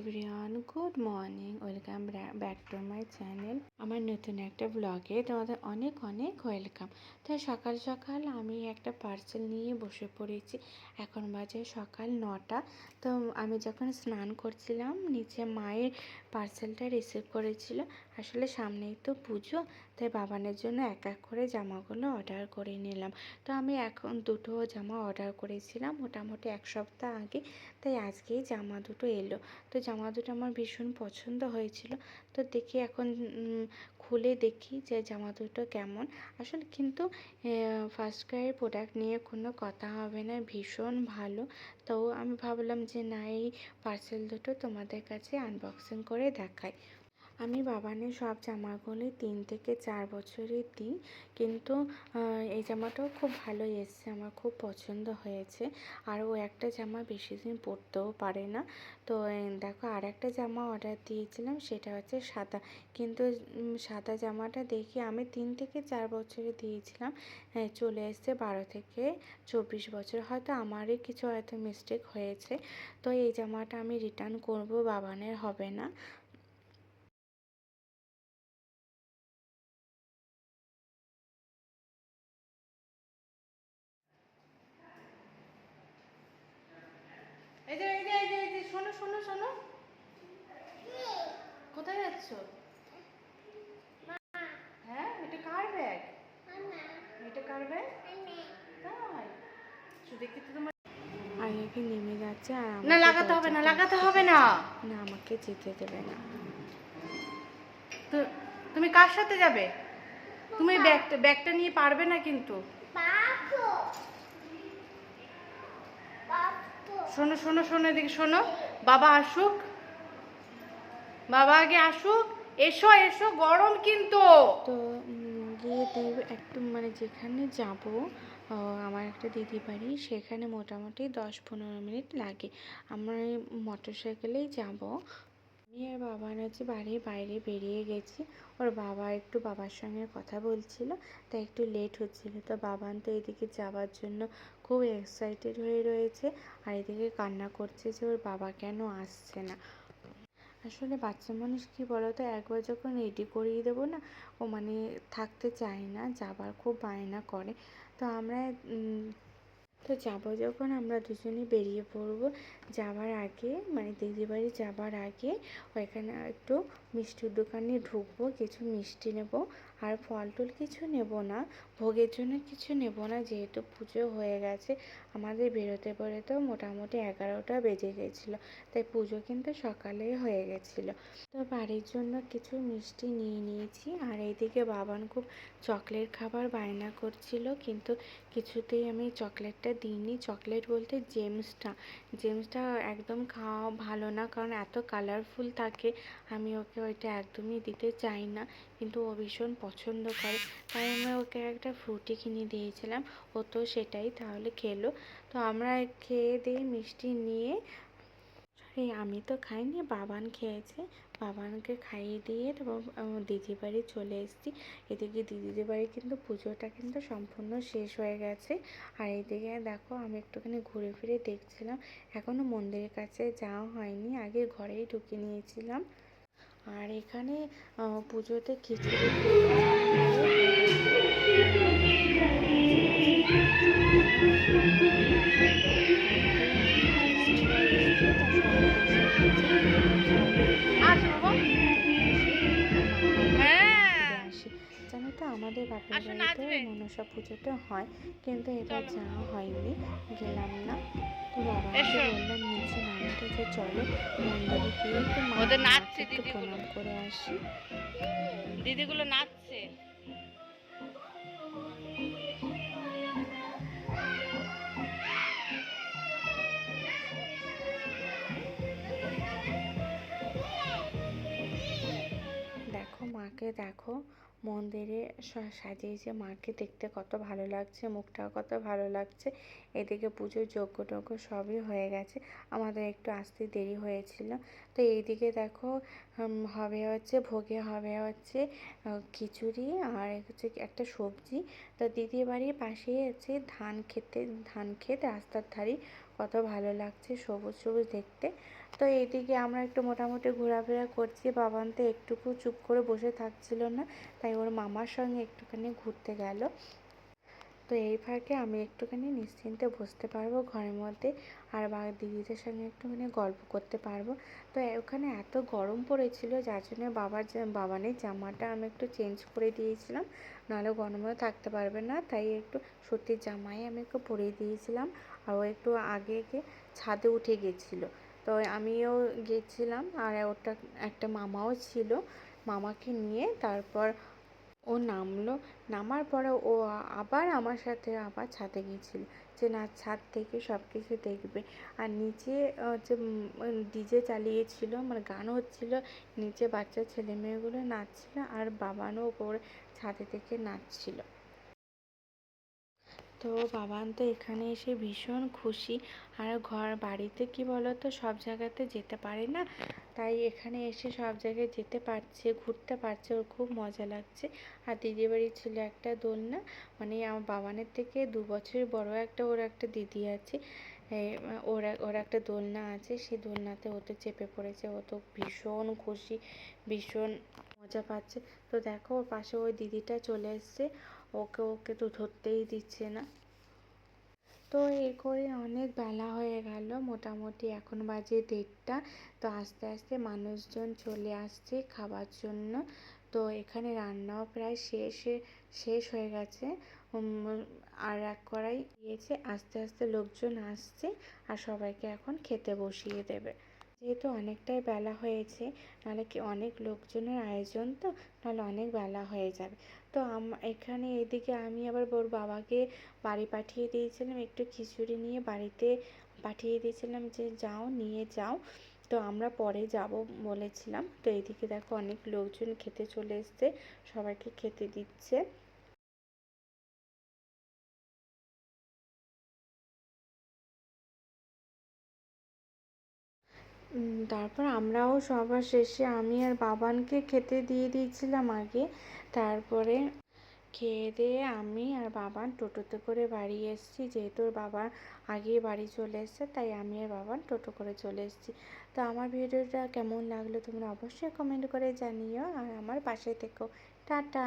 Everyone, good morning. Welcome back to my channel. আমার নতুন একটা ব্লগে তোমাদের অনেক অনেক ওয়েলকাম। তো সকাল সকাল আমি একটা পার্সেল নিয়ে বসে পড়েছি। এখন বাজে সকাল নটা। তো আমি যখন স্নান করছিলাম, নিচে মায়ের পার্সেলটা রিসিভ করেছিল। আসলে সামনেই তো পুজো, তাই বাবানের জন্য এক এক করে জামাগুলো অর্ডার করে নিলাম। তো আমি এখন দুটো জামা অর্ডার করেছিলাম মোটামুটি এক সপ্তাহ আগে, তাই আজকেই জামা দুটো এলো। তো জামা দুটো আমার ভীষণ পছন্দ হয়েছিল। তো দেখি এখন খুলে দেখি যে জামা দুটো কেমন। আসলে কিন্তু ফার্স্ট ক্রাইয়ের প্রোডাক্ট নিয়ে কোনো কথা হবে না, ভীষণ ভালো। তো আমি ভাবলাম যে না, এই পার্সেল দুটো তোমাদের কাছে আনবক্সিং করে দেখাই। আমি বাবানের সব জামাগুলি তিন থেকে চার বছরের দিই। কিন্তু এই জামাটাও খুব ভালো এসছে, আমার খুব পছন্দ হয়েছে। আর ও একটা জামা বেশি দিন পরতেও পারে না। তো দেখো আর একটা জামা অর্ডার দিয়েছিলাম, সেটা হচ্ছে সাদা। কিন্তু সাদা জামাটা দেখি আমি তিন থেকে চার বছরে দিয়েছিলাম চলে এসছে বারো থেকে চব্বিশ বছর। হয়তো আমারই কিছু হয়তো মিস্টেক হয়েছে। তো, এই জামাটা আমি রিটার্ন করব বাবানের হবে না। এই যে এই যে এই যে এই যে শোনো শোনো শোনো। কোথায় যাচ্ছ? হ্যাঁ এটা কার ব্যাগ এটা কার ব্যাগ তাই? তো দেখি তো তোমার নেমে যাচ্ছে আর না লাগাতে হবে না লাগাতে হবে না। না আমাকে যেতে দেবে না। তো তুমি কার সাথে যাবে? তুমি ব্যাগটা ব্যাগটা নিয়ে পারবে না কিন্তু। শোনো শোনো শোনো এদিকে, শোনো। বাবা আসুক। বাবা আগে আসুক। এসো এসো, গরম কিন্তু। তো গিয়ে একটু মানে যেখানে যাব আমার একটা দিদি বাড়ি, সেখানে মোটামুটি দশ পনেরো মিনিট লাগে। আমরা মোটর সাইকেলেই যাব। আমি আর বাবা হচ্ছে বাড়ির বাইরে বেরিয়ে গেছি। ওর বাবা একটু বাবার সঙ্গে কথা বলছিল তাই একটু লেট হচ্ছিল। তো বাবান তো এদিকে যাওয়ার জন্য খুব এক্সাইটেড হয়ে রয়েছে আর এদিকে কান্না করছে যে ওর বাবা কেন আসছে না। আসলে বাচ্চা মানুষ কি বলতো, একবার যখন রেডি করিয়ে দেবো না, ও মানে থাকতে চায় না, যাবার খুব বায়না করে। তো আমরা তো যাব যখন আমরা দুজনে বেরিয়ে পড়ব, যাওয়ার আগে মানে দিদি বাড়ি যাবার আগে, ওইখানে একটু মিষ্টির দোকানে ঢুকবো, কিছু মিষ্টি নেব, আর ফল টল কিছু নেব না, ভোগের জন্য কিছু নেব না, যেহেতু পুজো হয়ে গেছে, আমাদের বেরোতে বেরোতেও মোটামুটি এগারোটা বেজে গেছিল, তাই পুজো কিন্তু সকালেই হয়ে গেছিল। তো বাড়ির জন্য কিছু মিষ্টি নিয়ে নিয়েছি, আর এইদিকে বাবান খুব চকলেট খাবার বায়না করছিল, কিন্তু কিছুতেই আমি চকলেটটা দিইনি, চকলেট বলতে জেমসটা জেমসটা একদম খাওয়া ভালো না, কারণ এত কালারফুল থাকে, আমি ওকে ওইটা একদমই দিতে চাই না। কিন্তু ও ভীষণ পছন্দ করে। তাই আমি ওকে একটা ফ্রুটি কিনে দিয়েছিলাম। ও তো সেটাই তাহলে খেলো। তো আমরা খেয়ে দিয়ে মিষ্টি নিয়ে সরি, আমি তো খাইনি, বাবান খেয়েছে। বাবানকে খাইয়ে দিয়ে তারপর দিদি বাড়ি চলে এসেছি। এদিকে দিদিদের বাড়ি কিন্তু পুজোটা কিন্তু সম্পূর্ণ শেষ হয়ে গেছে। আর এদিকে দেখো, আমি একটুখানি ঘুরে ফিরে দেখছিলাম। এখনও মন্দিরের কাছে যাওয়া হয়নি। আগে ঘরেই ঢুকে নিয়েছিলাম। আর এখানে পুজোতে খিচুড়ি আসো আমাদের বাপের বাড়িতে। মনসা পুজোটা হয় কিন্তু এবার যাওয়া হয়নি গেলাম না। তো এসো। বললাম নিচে নামতে যে চলো মন্দিরে গিয়ে নাচছে প্রণাম করে আসি। দিদিগুলো নাচছে। দেখো মাকে দেখো মন্দিরে সাজিয়েছে মাকে। দেখতে কত ভালো লাগছে, মুখটাও কত ভালো লাগছে। এদিকে পুজোর যজ্ঞ টজ্ঞ সবই হয়ে গেছে। আমাদের একটু আসতে দেরি হয়েছিল। তো এইদিকে দেখো হবে হচ্ছে ভোগে হবে হচ্ছে খিচুড়ি আর হচ্ছে একটা সবজি। তো দিদির বাড়ির পাশেই আছে ধান খেতে, ধান ক্ষেত, রাস্তার ধারে কত ভালো লাগছে সবুজ সবুজ দেখতে। তো এদিকে আমরা একটু মোটামুটি ঘোরাফেরা করছি। বাবান তো একটুকু চুপ করে বসে থাকছিল না, তাই ওর মামার সঙ্গে একটুখানি ঘুরতে গেল। তো এই ফাঁকে আমি একটুখানি নিশ্চিন্তে বসতে পারব ঘরের মধ্যে আর বা দিদিদের সঙ্গে একটুখানি গল্প করতে পারব। তো ওখানে এত গরম পড়েছিল, যার জন্য বাবার বাবানের জামাটা আমি একটু চেঞ্জ করে দিয়েছিলাম। নাহলে গরমে থাকতে পারবে না, তাই একটু সত্যি জামাই আমি একটু পরিয়ে দিয়েছিলাম আর ও একটু আগে গিয়ে ছাদে উঠে গেছিল। তো আমিও গেছিলাম আর ওটা একটা মামাও ছিল, মামাকে নিয়ে তারপর ও নামলো। নামার পরে ও আবার আমার সাথে আবার ছাদে গিয়েছিল যে, না, ছাদ থেকে সব কিছু দেখবে। আর নিচে হচ্ছে যে ডিজে চালিয়েছিল মানে গান হচ্ছিল, নিচে বাচ্চা ছেলে মেয়েগুলো নাচছিল আর বাবানও উপরে ছাদে থেকে নাচছিল। তো বাবান তো এখানে এসে ভীষণ খুশি। আর ঘর বাড়িতে কি বলতো, সব জায়গাতে যেতে পারে না। তাই এখানে এসে সব জায়গায় যেতে পারছে, ঘুরতে পারছে। ওর খুব মজা লাগছে। আর দিদির বাড়ি ছিল একটা দোলনা। মানে আমার বাবানের থেকে দু বছরের বড় একটা ওর একটা দিদি আছে। ওর ওর একটা দোলনা আছে। সেই দোলনাতে ওতে চেপে পড়েছে। ও তো ভীষণ খুশি, ভীষণ মজা পাচ্ছে। তো দেখো, ওর পাশে ওই দিদিটা চলে এসছে। ওকে ওকে তো ধরতেই দিচ্ছে না। তো এই করে অনেক বেলা হয়ে গেল, মোটামুটি এখন বাজে দেড়টা। তো আস্তে আস্তে মানুষজন চলে আসছে খাবার জন্য। তো এখানে রান্নাও প্রায় শেষে, শেষ হয়ে গেছে। আর এক কড়াই দিয়েছে, আস্তে আস্তে লোকজন আসছে আর সবাইকে এখন খেতে বসিয়ে দেবে। যেহেতু অনেকটাই বেলা হয়েছে, নাহলে কি অনেক লোকজনের আয়োজন তো? নাহলে অনেক বেলা হয়ে যাবে। তো আম, এখানে এদিকে আমি আবার ওর বাবাকে বাড়ি পাঠিয়ে দিয়েছিলাম, একটু খিচুড়ি নিয়ে বাড়িতে পাঠিয়ে দিয়েছিলাম যে যাও, নিয়ে যাও। তো আমরা পরে যাব বলেছিলাম। তো এদিকে দেখো অনেক লোকজন খেতে চলে এসছে, সবাইকে খেতে দিচ্ছে। তারপর আমরাও সবার শেষে আমি আর বাবানকে খেতে দিয়ে দিয়েছিলাম আগে। তারপরে খেয়ে দিয়ে আমি আর বাবান টোটোতে করে বাড়ি এসেছি। যেহেতু বাবা আগেই বাড়ি চলে এসেছে, তাই আমি আর বাবান টোটো করে চলে এসেছি। তো আমার ভিডিওটা কেমন লাগল তোমরা অবশ্যই কমেন্ট করে জানিও। আর আমার পাশে থেকো। টাটা!